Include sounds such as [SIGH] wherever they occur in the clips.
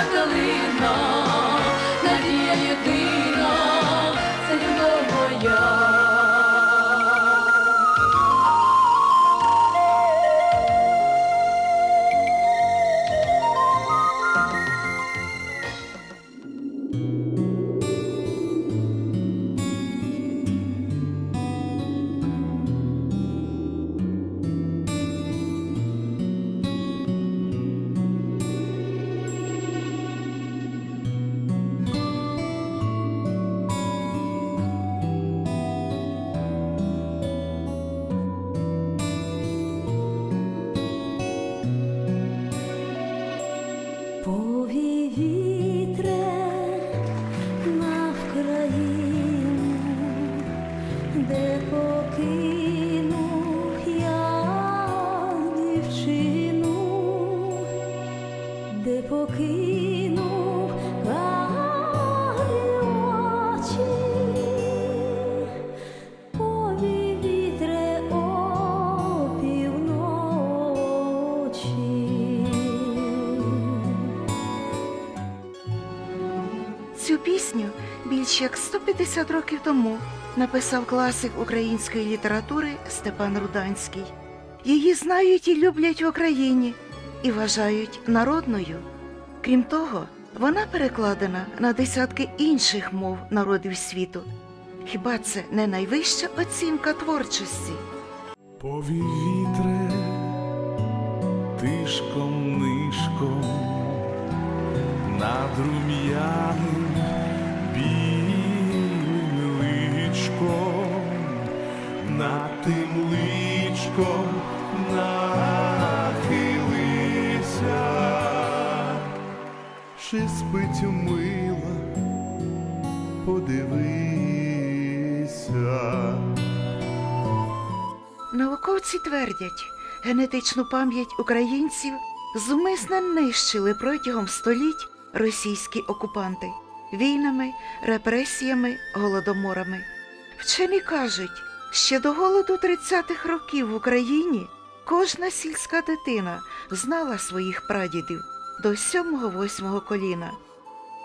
Magdalena. 50 років тому написав класик української літератури Степан Руданський. Її знають і люблять в Україні і вважають народною. Крім того, вона перекладена на десятки інших мов народів світу. Хіба це не найвища оцінка творчості? Повій вітре тишком нишком над рум'яним біль личком, над тим личком нахилися, чи спить мила, подивися. Науковці твердять, генетичну пам'ять українців зумисне нищили протягом століть російські окупанти війнами, репресіями, голодоморами. Вчені кажуть, ще до голоду 30-х років в Україні кожна сільська дитина знала своїх прадідів до 7-8 коліна.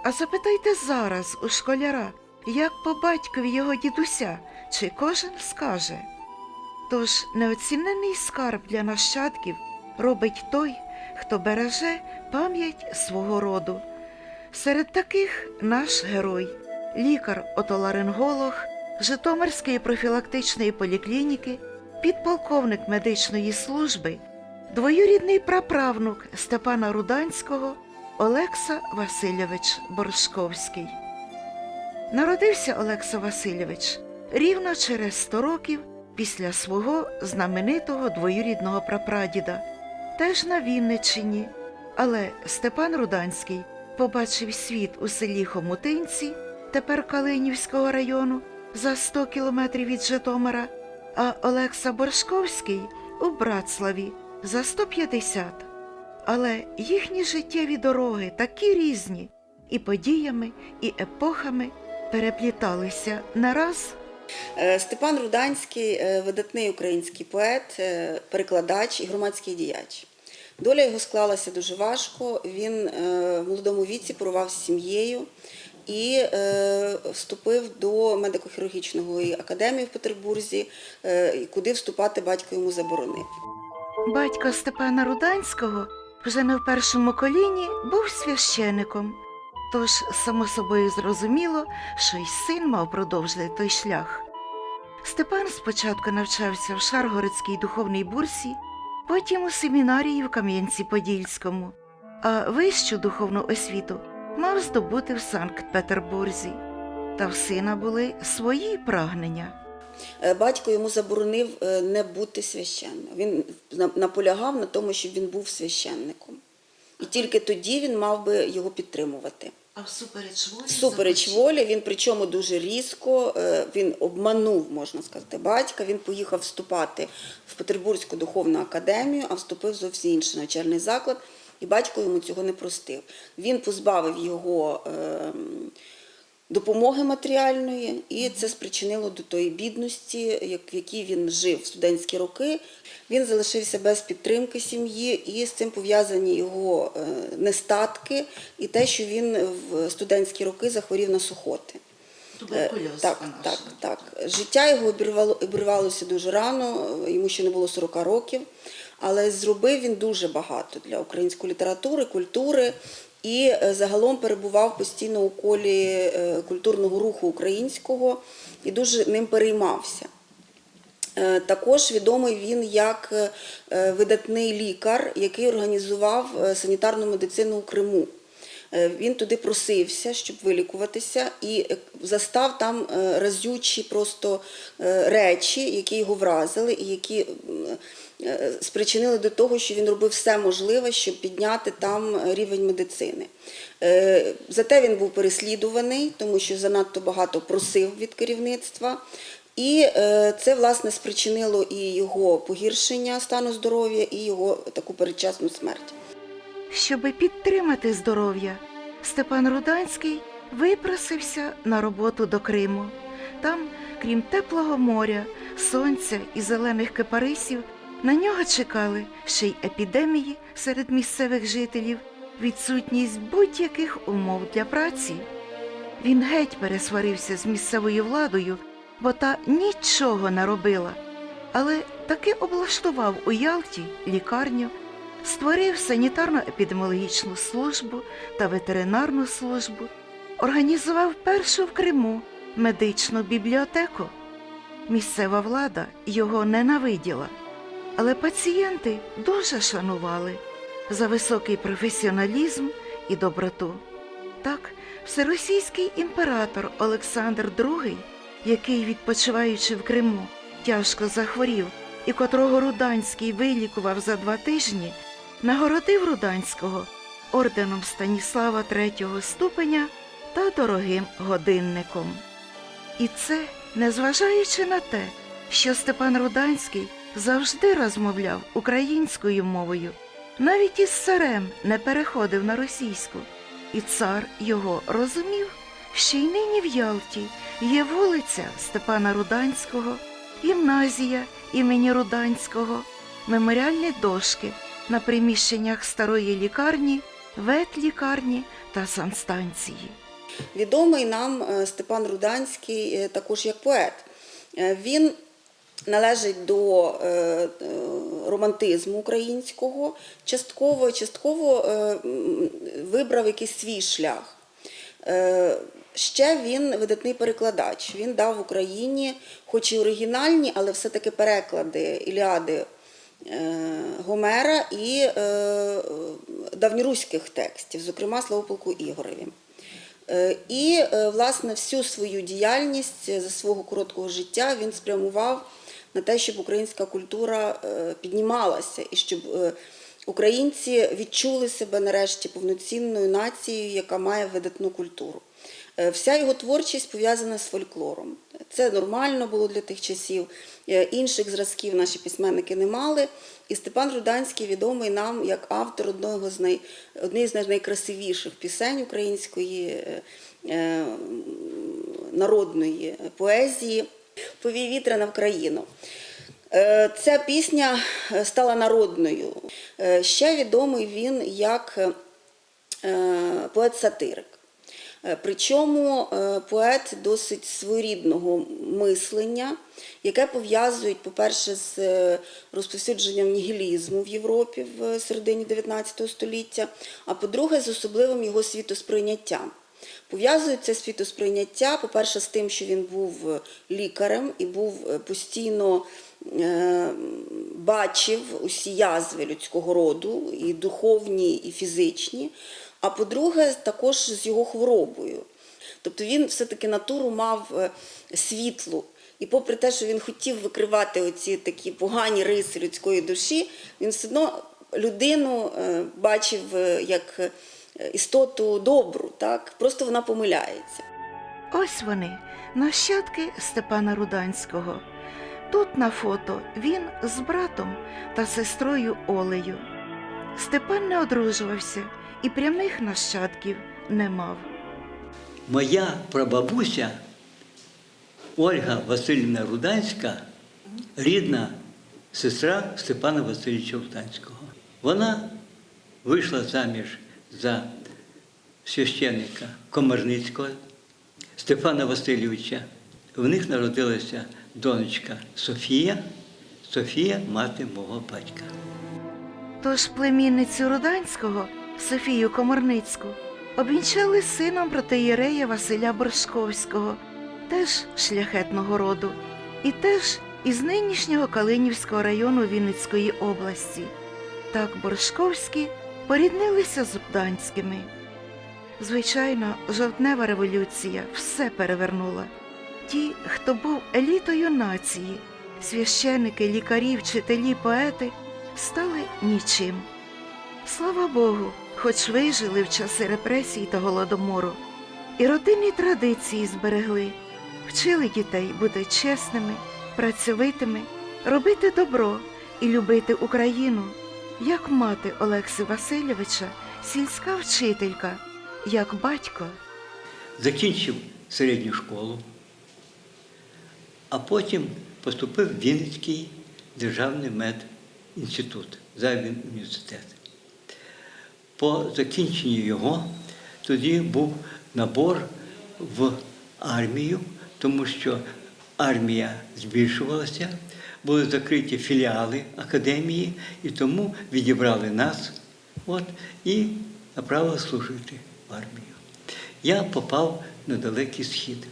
А запитайте зараз у школяра, як по батькові його дідуся, чи кожен скаже. Тож неоцінений скарб для нащадків робить той, хто береже пам'ять свого роду. Серед таких наш герой, лікар-отоларинголог Житомирської профілактичної поліклініки, підполковник медичної служби, двоюрідний праправнук Степана Руданського Олекса Васильович Боршковський. Народився Олекса Васильович рівно через 100 років після свого знаменитого двоюрідного прапрадіда, теж на Вінниччині. Але Степан Руданський побачив світ у селі Хомутинці, тепер Калинівського району, за 100 кілометрів від Житомира, а Олекса Боршковський у Братславі за 150. Але їхні життєві дороги такі різні, і подіями, і епохами перепліталися не раз. Е, Степан Руданський е, видатний український поет, е, перекладач і громадський діяч. Доля його склалася дуже важко. Він в молодому віці порував з сім'єю і е, вступив до медико-хірургічної академії в Петербурзі, е, куди вступати батько йому заборонив. Батько Степана Руданського вже не в першому коліні був священиком, тож само собою зрозуміло, що й син мав продовжити той шлях. Степан спочатку навчався в Шаргородській духовній бурсі, потім у семінарії в Кам'янці-Подільському, а вищу духовну освіту мав здобути в Санкт-Петербурзі. Та в сина були свої прагнення. Е, Батько йому заборонив е, не бути священним. Він наполягав на тому, щоб він був священником. І тільки тоді він мав би його підтримувати. А всупереч волі Всупереч волі, він причому дуже різко, е, він обманув, можна сказати, батька. Він поїхав вступати в Петербурзьку духовну академію, а вступив зовсім інший навчальний заклад, і батько йому цього не простив. Він позбавив його ем, допомоги матеріальної, і це спричинило до тої бідності, в якій він жив в студентські роки. Він залишився без підтримки сім'ї, і з цим пов'язані його е, нестатки і те, що він в студентські роки захворів на сухоти. Е, Так, так, так. Життя його обірвало, обірвалося дуже рано, йому ще не було 40 років, але зробив він дуже багато для української літератури, культури і е, загалом перебував постійно у колі е, культурного руху українського і дуже ним переймався. Е, Також відомий він як видатний лікар, який організував санітарну медицину у Криму. Він туди просився, щоб вилікуватися, і застав там разючі просто речі, які його вразили, і які спричинили до того, що він робив все можливе, щоб підняти там рівень медицини. Е, Зате він був переслідуваний, тому що занадто багато просив від керівництва. І е, це власне спричинило і його погіршення стану здоров'я, і його таку передчасну смерть. Щоби підтримати здоров'я, Степан Руданський випросився на роботу до Криму. Там, крім теплого моря, сонця і зелених кипарисів, на нього чекали ще й епідемії серед місцевих жителів, відсутність будь-яких умов для праці. Він геть пересварився з місцевою владою, бо та нічого не робила, але таки облаштував у Ялті лікарню, створив санітарно-епідеміологічну службу та ветеринарну службу, організував першу в Криму медичну бібліотеку. Місцева влада його ненавиділа, але пацієнти дуже шанували за високий професіоналізм і доброту. Так, всеросійський імператор Олександр II, який, відпочиваючи в Криму, тяжко захворів і котрого Руданський вилікував за два тижні, нагородив Руданського орденом Станіслава III ступеня та дорогим годинником. І це незважаючи на те, що Степан Руданський завжди розмовляв українською мовою, навіть із царем не переходив на російську, і цар його розумів, що й нині в Ялті є вулиця Степана Руданського, гімназія імені Руданського, меморіальні дошки на приміщеннях старої лікарні, ветлікарні та санстанції. Відомий нам е, Степан Руданський е, також як поет. Е, Він належить до е, е, романтизму українського, частково, частково е, вибрав якийсь свій шлях. Ще він видатний перекладач. Він дав Україні, хоч і оригінальні, але все-таки переклади Іліади Гомера і давньоруських текстів, зокрема Славополку Ігореві. І, власне, всю свою діяльність за свого короткого життя він спрямував на те, щоб українська культура е, піднімалася і щоб е, українці відчули себе нарешті повноцінною нацією, яка має видатну культуру. Е, Вся його творчість пов'язана з фольклором. Це нормально було для тих часів. Інших зразків наші письменники не мали. І Степан Руданський відомий нам як автор одного з най... однієї з найкрасивіших пісень української народної поезії Повій вітра на Вкраїну. Е, Ця пісня е, стала народною. Е, Ще відомий він як поет-сатирик. Причому поет досить своєрідного мислення, яке пов'язують, по-перше, з розповсюдженням нігілізму в Європі в середині 19 століття, а по-друге, з особливим його світосприйняттям. Пов'язують це світосприйняття, по-перше, з тим, що він був е, лікарем і був е, постійно е, бачив усі язви людського роду, і духовні, і фізичні. А по-друге, також з його хворобою. Тобто він все-таки натуру мав світлу. І попри те, що він хотів викривати оці такі погані риси людської душі, він все одно людину бачив як істоту добру, так? просто вона помиляється. Ось вони, нащадки Степана Руданського. Тут на фото він з братом та сестрою Олею. Степан не одружувався і прямих нащадків не мав. Моя прабабуся Ольга Васильівна Руданська, рідна сестра Степана Васильовича Руданського. Вона вийшла заміж за священника Комарницького Степана Васильовича. В них народилася донечка Софія, Софія мати мого батька. Тож племінницю Руданського Софію Комарницьку обвінчали сином протиєрея Василя Боршковського, теж шляхетного роду, і теж із нинішнього Калинівського району Вінницької області. Так Боршковські поріднилися з Руданськими. Звичайно, жовтнева революція все перевернула. Ті, хто був елітою нації, священики, лікарі, вчителі, поети, стали нічим. Слава Богу, хоч вижили в часи репресій та голодомору, і родинні традиції зберегли, вчили дітей бути чесними, працьовитими, робити добро і любити Україну, як мати Олекси Васильовича, сільська вчителька, як батько. Закінчив середню школу, а потім поступив в Вінницький державний медінститут, Зайвін університет. По закінченні його тоді був набор в армію, тому що армія збільшувалася, були закриті філіали академії, і тому відібрали нас от, і направили служити в армію. Я попав на Далекий Схід.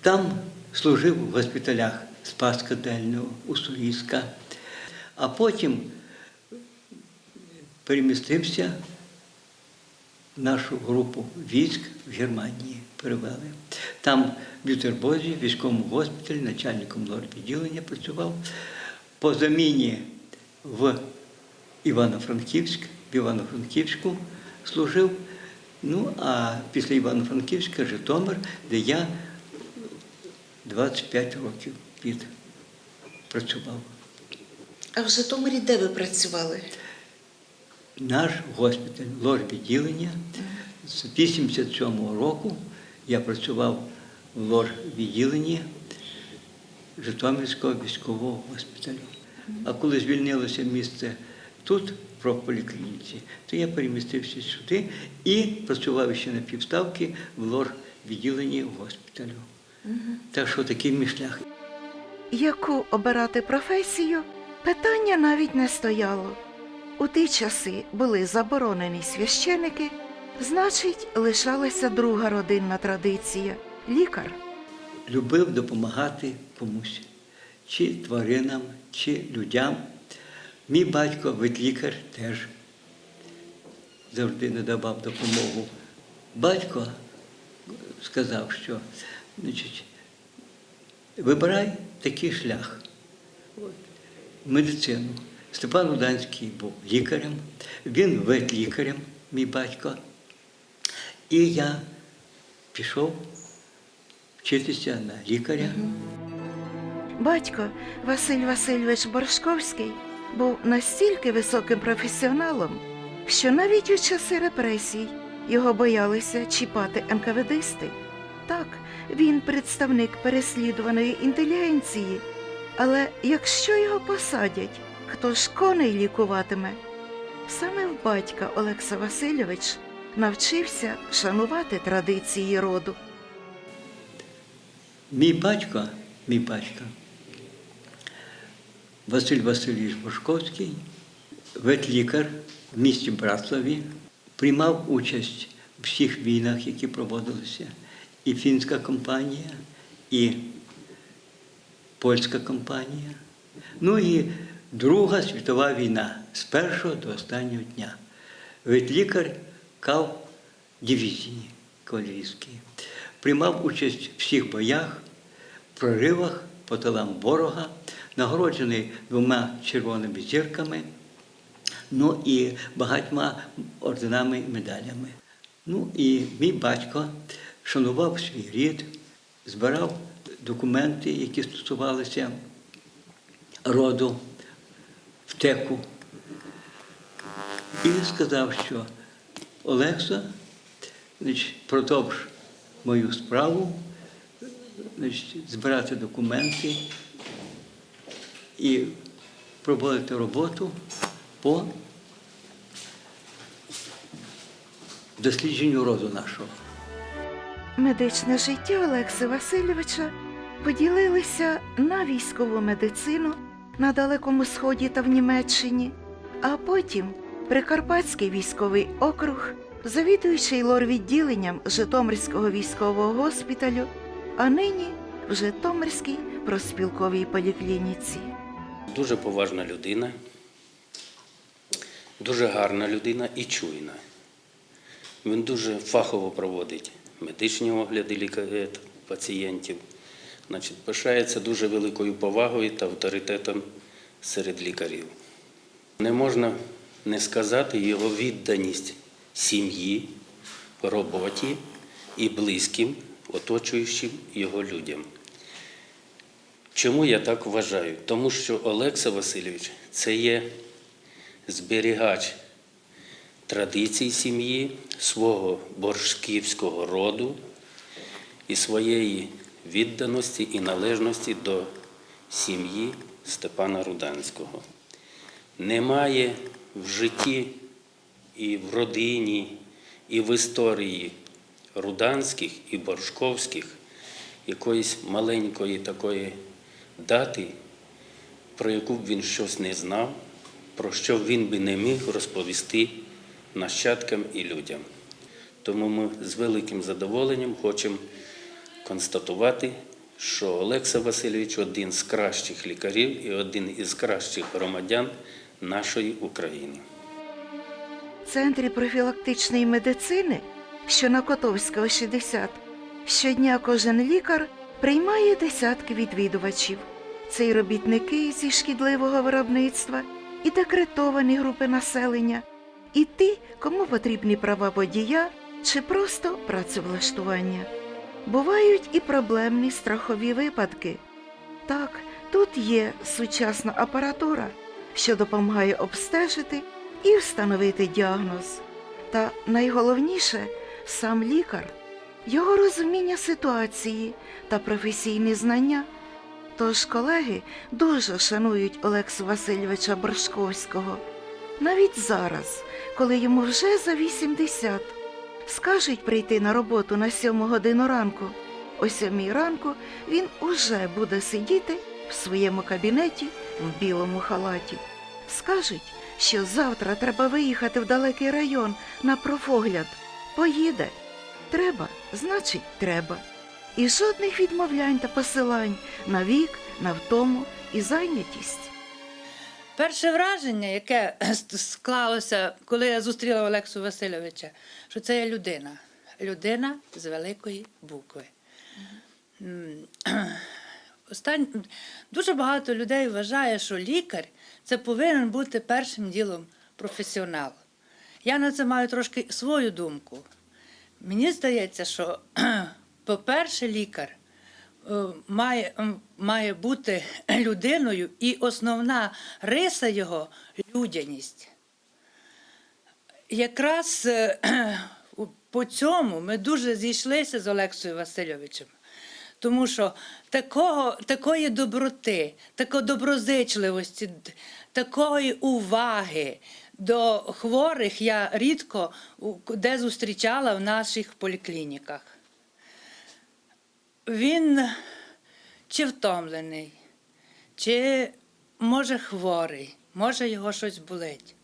Там служив в госпіталях Спаска Дельного, Уссурійська, а потім перемістився в нашу групу військ в Германії. Перевели. Там Бютербозі, в військовому госпіталі, начальником лор-відділення працював. По заміні в Івано-Франківськ, в Івано-Франківську служив. Ну, а після Івано-Франківська Житомир, де я 25 років відпрацював. А в Житомирі де ви працювали? Наш госпіталь лор-відділення з 87-го року я працював в лор-відділенні Житомирського військового госпіталю. А коли звільнилося місце тут, в прополіклініці, то я перемістився сюди і працював ще на півставки в лор-відділенні госпіталю. Так що такий мій шлях. Яку обирати професію, питання навіть не стояло. У ті часи були заборонені священики, значить, лишалася друга родинна традиція лікар. любив допомагати комусь, чи тваринам, чи людям. Мій батько, ветлікар, теж завжди надавав допомогу. Батько сказав, що значить, вибирай такий шлях. Медицину. Степан Уданський був лікарем, він ветлікарем, мій батько. І я пішов вчитися на лікаря. Батько Василь Васильович Боршковський був настільки високим професіоналом, що навіть у часи репресій його боялися чіпати НКВДисти. Так, він представник переслідуваної інтелігенції, але якщо його посадять, хто ж коней лікуватиме? Саме в батька Олекса Васильович навчився шанувати традиції роду. Мій батько, мій батько, Василь Васильович Бошковський, ветлікар в місті Браславі, приймав участь у всіх війнах, які проводилися. І фінська компанія, і польська компанія. Ну і Друга світова війна з першого до останнього дня. Ветлікар кав дивізії кавалерійської. Приймав участь в всіх боях, проривах по тилам ворога, нагороджений двома червоними зірками, ну і багатьма орденами і медалями. Ну і мій батько шанував свій рід, збирав документи, які стосувалися роду, втеку. І сказав, що значить, продовж мою справу, значить, збирати документи і проводити роботу по дослідженню роду нашого. Медичне життя Олекси Васильовича поділилися на військову медицину на Далекому Сході та в Німеччині, а потім Прикарпатський військовий округ, завідуючий лор-відділенням Житомирського військового госпіталю, а нині в Житомирській проспілковій поліклініці. Дуже поважна людина, дуже гарна людина і чуйна. Він дуже фахово проводить медичні огляди пацієнтів. Значить, пишається дуже великою повагою та авторитетом серед лікарів. Не можна не сказати його відданість сім'ї, роботі і близьким, оточуючим його людям. Чому я так вважаю? Тому що Олекса Васильович це є зберігач традицій сім'ї, свого боршківського роду і своєї відданості і належності до сім'ї Степана Руданського. Немає в житті і в родині, і в історії руданських і боршковських якоїсь маленької такої дати, про яку б він щось не знав, про що він би не міг розповісти нащадкам і людям. Тому ми з великим задоволенням хочемо констатувати, що Олекса Васильович один з кращих лікарів і один із кращих громадян нашої України. Центрі профілактичної медицини, що на Котовського 60, щодня кожен лікар приймає десятки відвідувачів. Це й робітники зі шкідливого виробництва, і декретовані групи населення, і ті, кому потрібні права водія чи просто працевлаштування. Бувають і проблемні страхові випадки. Так, тут є сучасна апаратура, що допомагає обстежити і встановити діагноз. Та найголовніше сам лікар, його розуміння ситуації та професійні знання. Тож колеги дуже шанують Олексу Васильовича Боршковського. Навіть зараз, коли йому вже за 80, скажуть прийти на роботу на 7 годину ранку. О 7 ранку він уже буде сидіти в своєму кабінеті в білому халаті. Скажуть, що завтра треба виїхати в далекий район на профогляд. Поїде. Треба, значить, треба. І жодних відмовлянь та посилань на вік, на втому і зайнятість. Перше враження, яке [CLEARS THROAT] склалося, коли я зустріла Олексу Васильовича, що це є людина. Людина з великої букви. М, [CLEARS THROAT] Остань... Дуже багато людей вважає, що лікар це повинен бути першим ділом професіонал. Я на це маю трошки свою думку. Мені здається, що, [CLEARS THROAT] по-перше, лікар е, має, має бути людиною, і основна риса його людяність. Якраз е, [CLEARS THROAT] по цьому ми дуже зійшлися з Олексою Васильовичем. Тому що такого, такої доброти, такої доброзичливості, такої уваги до хворих я рідко де зустрічала в наших поліклініках. Він чи втомлений, чи може хворий, може його щось болить.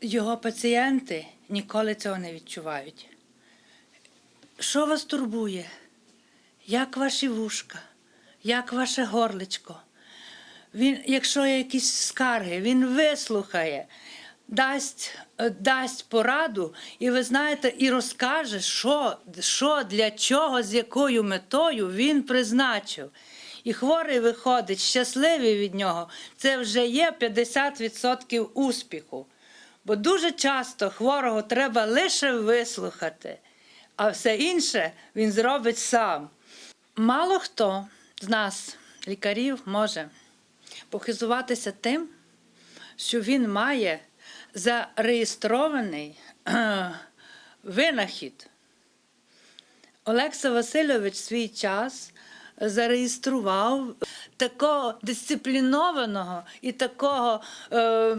Його пацієнти ніколи цього не відчувають. Що вас турбує? Як ваші вушка, як ваше горличко? Він, якщо є якісь скарги, він вислухає, дасть, е, дасть пораду, і ви знаєте, і розкаже, що, що для чого, з якою метою він призначив. І хворий виходить щасливий від нього. Це вже є 50% успіху. Бо дуже часто хворого треба лише вислухати, а все інше він зробить сам. Мало хто з нас, лікарів, може похизуватися тим, що він має зареєстрований [CLEARS THROAT] винахід. Олекса Васильович свій час зареєстрував такого дисциплінованого і такого е,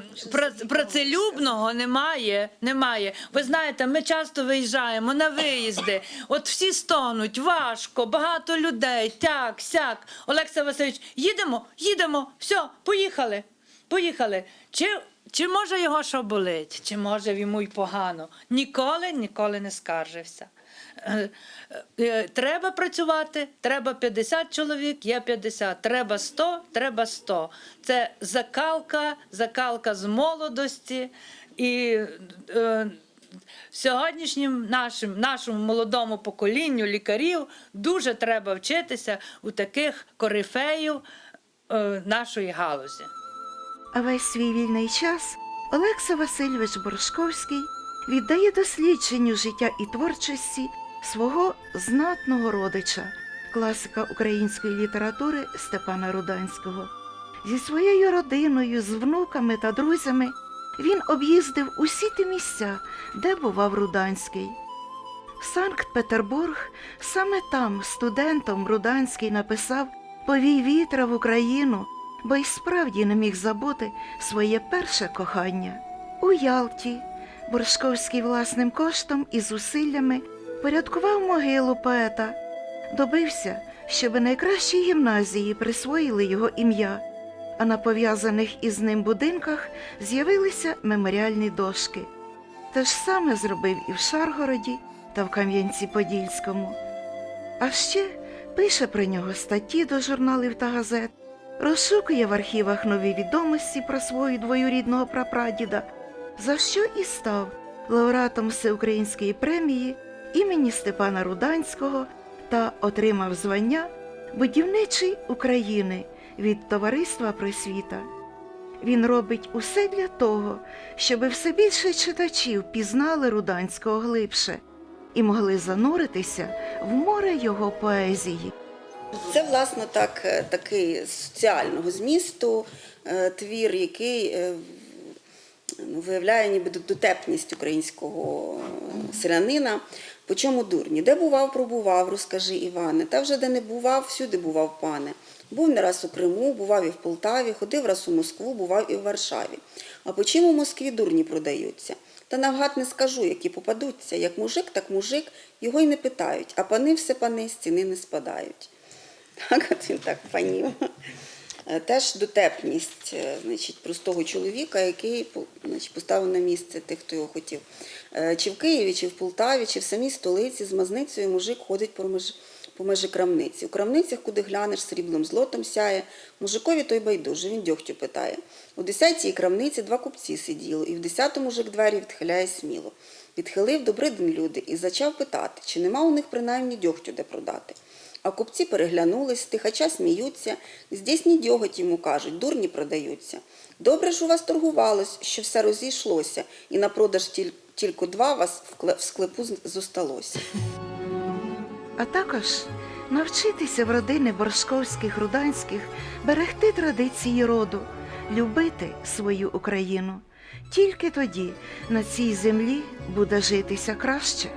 працелюбного немає. немає. Ви знаєте, ми часто виїжджаємо на виїзди. От всі стонуть, важко, багато людей, так, сяк. Олекса Васильович, їдемо, їдемо, все, поїхали. Поїхали. Чи, чи може його що болить, чи може йому й погано? Ніколи, ніколи не скаржився. Е, е, Треба працювати, треба 50 чоловік, є 50, треба 100, треба 100. Це закалка, закалка з молодості. І е, сьогоднішнім нашим, нашому молодому поколінню лікарів дуже треба вчитися у таких корифеїв е, нашої галузі. А весь свій вільний час Олекса Васильович Боршковський віддає дослідженню життя і творчості свого знатного родича, класика української літератури Степана Руданського. Зі своєю родиною, з внуками та друзями він об'їздив усі ті місця, де бував Руданський. Санкт-Петербург саме там студентом Руданський написав Повій вітра в Україну, бо й справді не міг забути своє перше кохання. У Ялті Боршковський власним коштом і зусиллями порядкував могилу поета, добився, щоб найкращі гімназії присвоїли його ім'я, а на пов'язаних із ним будинках з'явилися меморіальні дошки. Те ж саме зробив і в Шаргороді та в Кам'янці-Подільському. А ще пише про нього статті до журналів та газет, розшукує в архівах нові відомості про свого двоюрідного прапрадіда, за що і став лауреатом Всеукраїнської премії імені Степана Руданського та отримав звання Будівничий України від Товариства Просвіта. Він робить усе для того, щоби все більше читачів пізнали Руданського глибше і могли зануритися в море його поезії. Це, власне, так, е, такий соціального змісту е, твір, який е, ну, виявляє ніби дотепність українського селянина. По чому дурні? Де бував, пробував, розкажи Іване. Та вже де не бував, всюди бував пане. Був не раз у Криму, бував і в Полтаві, ходив раз у Москву, бував і в Варшаві. А по чим у Москві дурні продаються? Та навгад не скажу, які попадуться. Як мужик, так мужик, його й не питають, а пани все пани з ціни не спадають. Так, от він так панів. Е, Теж дотепність е, значить, простого чоловіка, який значить, поставив на місце тих, хто його хотів. Е, Чи в Києві, чи в Полтаві, чи в самій столиці з мазницею мужик ходить по межі, по межі крамниці. У крамницях, куди глянеш, сріблом злотом сяє. Мужикові той байдуже, він дьогтю питає. У десятій крамниці два купці сиділо, і в десятому мужик двері відхиляє сміло. Відхилив добрий день люди і зачав питати, чи нема у них принаймні дьогтю де продати. А купці переглянулись, стихача сміються, здесь ні дьоготь йому кажуть, дурні продаються. Добре ж у вас торгувалось, що все розійшлося, і на продаж тіль- тільки два вас в склепу зосталося. а також навчитися в родини Боршковських Руданських берегти традиції роду, любити свою Україну. Тільки тоді на цій землі буде житися краще.